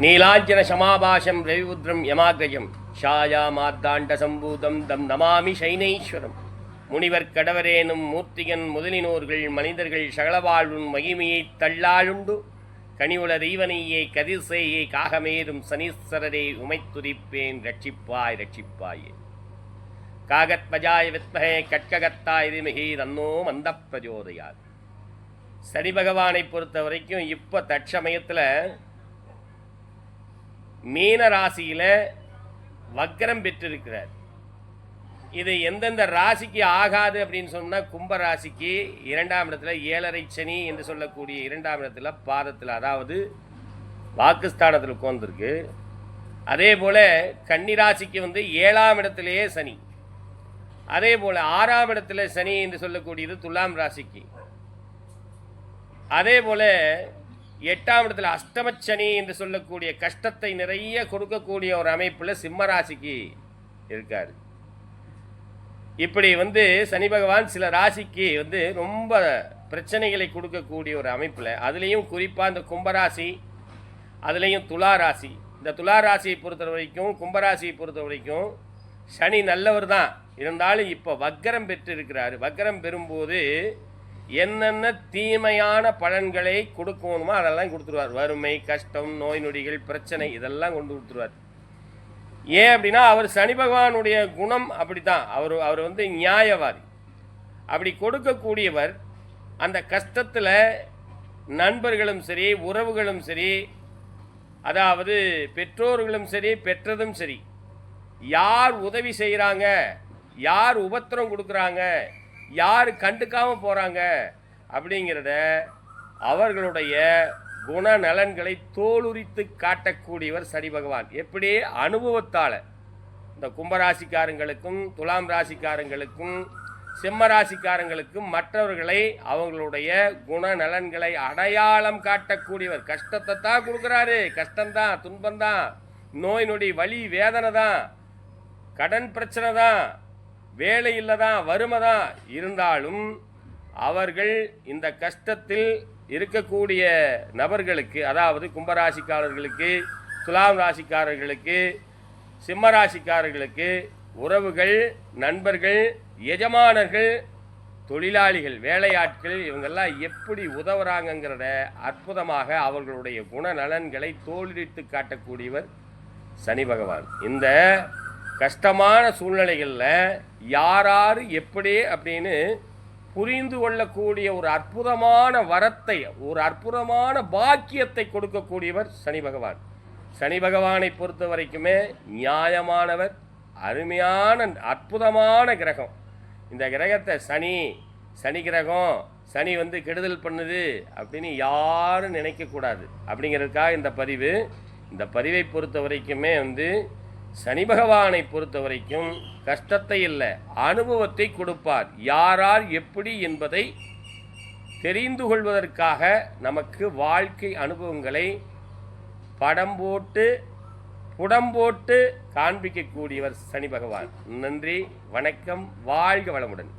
நீலாஞ்சன சமாபாஷம் ரவிபுத்ரம் யமாகிரஜம் ஷாயா மாத்தாண்ட சம்பூதம் தம் நமாமி சைனேஸ்வரம். முனிவர் கடவரேனும் மூர்த்திகன் முதலினோர்கள் மனிதர்கள் சகலவாழ்வும் மகிமையைத் தள்ளாளுண்டு. கனிவுல தெய்வனையே கதிர்சேயை காகமேறும் சனீஸ்வரரே உமைத்துரிப்பேன். ரட்சிப்பாய் ரட்சிப்பாயே. காகத்மஜாய வித்மகே கட்ககத்தாய் திமிகி தன்னோ மந்த பிரஜோதயாத் சனி பகவானை பொறுத்த வரைக்கும் இப்போ தற்சமயத்தில் மீன ராசியில் வக்கரம் பெற்றிருக்கிறார். இது எந்தெந்த ராசிக்கு ஆகாது அப்படின்னு சொன்னால் கும்ப ராசிக்கு இரண்டாம் இடத்துல ஏழரை சனி என்று சொல்லக்கூடிய இரண்டாம் இடத்துல பாதத்தில் அதாவது வாக்குஸ்தானத்தில் உட்காந்துருக்கு அதே போல் கன்னிராசிக்கு வந்து ஏழாம் இடத்துலையே சனி. அதே போல் ஆறாம் இடத்துல சனி என்று சொல்லக்கூடியது துலாம் ராசிக்கு. அதே போல் எட்டாம் இடத்துல அஷ்டமச்சனி என்று சொல்லக்கூடிய கஷ்டத்தை நிறைய கொடுக்கக்கூடிய ஒரு அமைப்பில் சிம்மராசிக்கு இருக்கார். இப்படி வந்து சனி பகவான் சில ராசிக்கு வந்து ரொம்ப பிரச்சனைகளை கொடுக்கக்கூடிய ஒரு அமைப்பில் அதுலேயும் குறிப்பாக இந்த கும்பராசி அதுலேயும் துலா ராசி. இந்த துலா ராசியை பொறுத்த வரைக்கும் கும்பராசியை பொறுத்த வரைக்கும் சனி நல்லவர் தான். இருந்தாலும் இப்போ வக்கரம் பெற்று இருக்கிறாரு வக்கரம் பெறும்போது என்னென்ன தீமையான பலன்களை கொடுக்கணுமோ அதெல்லாம் கொடுத்துருவார். வறுமை கஷ்டம் நோய் நொடிகள் பிரச்சனை இதெல்லாம் கொண்டு கொடுத்துருவார். ஏன் அப்படின்னா அவர் சனி பகவானுடைய குணம் அப்படி தான் அவர் அவர் வந்து நியாயவாதி. அப்படி கொடுக்கக்கூடியவர் அந்த கஷ்டத்தில் நண்பர்களும் சரி உறவுகளும் சரி அதாவது பெற்றோர்களும் சரி பெற்றதும் சரி யார் உதவி செய்கிறாங்க யார் உபத்திரம் கொடுக்குறாங்க யார் கண்டுக்காமல் போகிறாங்க அப்படிங்கிறத அவர்களுடைய குணநலன்களை தோலுரித்து காட்டக்கூடியவர் சனி பகவான். எப்படி? அனுபவத்தால். இந்த கும்பராசிக்காரங்களுக்கும் துலாம் ராசிக்காரங்களுக்கும் சிம்ம ராசிக்காரங்களுக்கும் மற்றவர்களை அவங்களுடைய குணநலன்களை அடையாளம் காட்டக்கூடியவர். கஷ்டத்தை தான் கொடுக்குறாரு. கஷ்டம்தான் துன்பம்தான். நோய் நொடி வலி வேதனை தான். கடன் பிரச்சனை தான். வேலை இல்லை தான் வறுமை தான் இருந்தாலும் அவர்கள் இந்த கஷ்டத்தில் இருக்கக்கூடிய நபர்களுக்கு அதாவது கும்பராசிக்காரர்களுக்கு துலாம் ராசிக்காரர்களுக்கு சிம்ம ராசிக்காரர்களுக்கு உறவுகள் நண்பர்கள் எஜமானர்கள் தொழிலாளிகள் வேலையாட்கள் இவங்கெல்லாம் எப்படி உதவுறாங்கங்கிறத அற்புதமாக அவர்களுடைய குணநலன்களை தோல்வித்து காட்டக்கூடியவர் சனி பகவான். இந்த கஷ்டமான சூழ்நிலைகளில் யாராரு எப்படி அப்படின்னு புரிந்து கொள்ளக்கூடிய ஒரு அற்புதமான வரத்தை ஒரு அற்புதமான பாக்கியத்தை கொடுக்கக்கூடியவர் சனி பகவான். சனி பகவானை பொறுத்த வரைக்குமே நியாயமானவர் அருமையான அற்புதமான கிரகம். இந்த கிரகத்தை சனி சனி கிரகம் சனி வந்து கெடுதல் பண்ணுது அப்படின்னு யாரும் நினைக்கக்கூடாது. அப்படிங்கிறதுக்காக இந்த பதிவு இந்த பதிவை பொறுத்த வரைக்குமே வந்து சனி பகவானை பொறுத்த வரைக்கும் கஷ்டத்தை இல்லை அனுபவத்தை கொடுப்பார். யாரார் எப்படி என்பதை தெரிந்து கொள்வதற்காக நமக்கு வாழ்க்கை அனுபவங்களை படம் போட்டு புடம் போட்டு காண்பிக்கக்கூடியவர் சனி பகவான். நன்றி வணக்கம் வாழ்க வளமுடன்.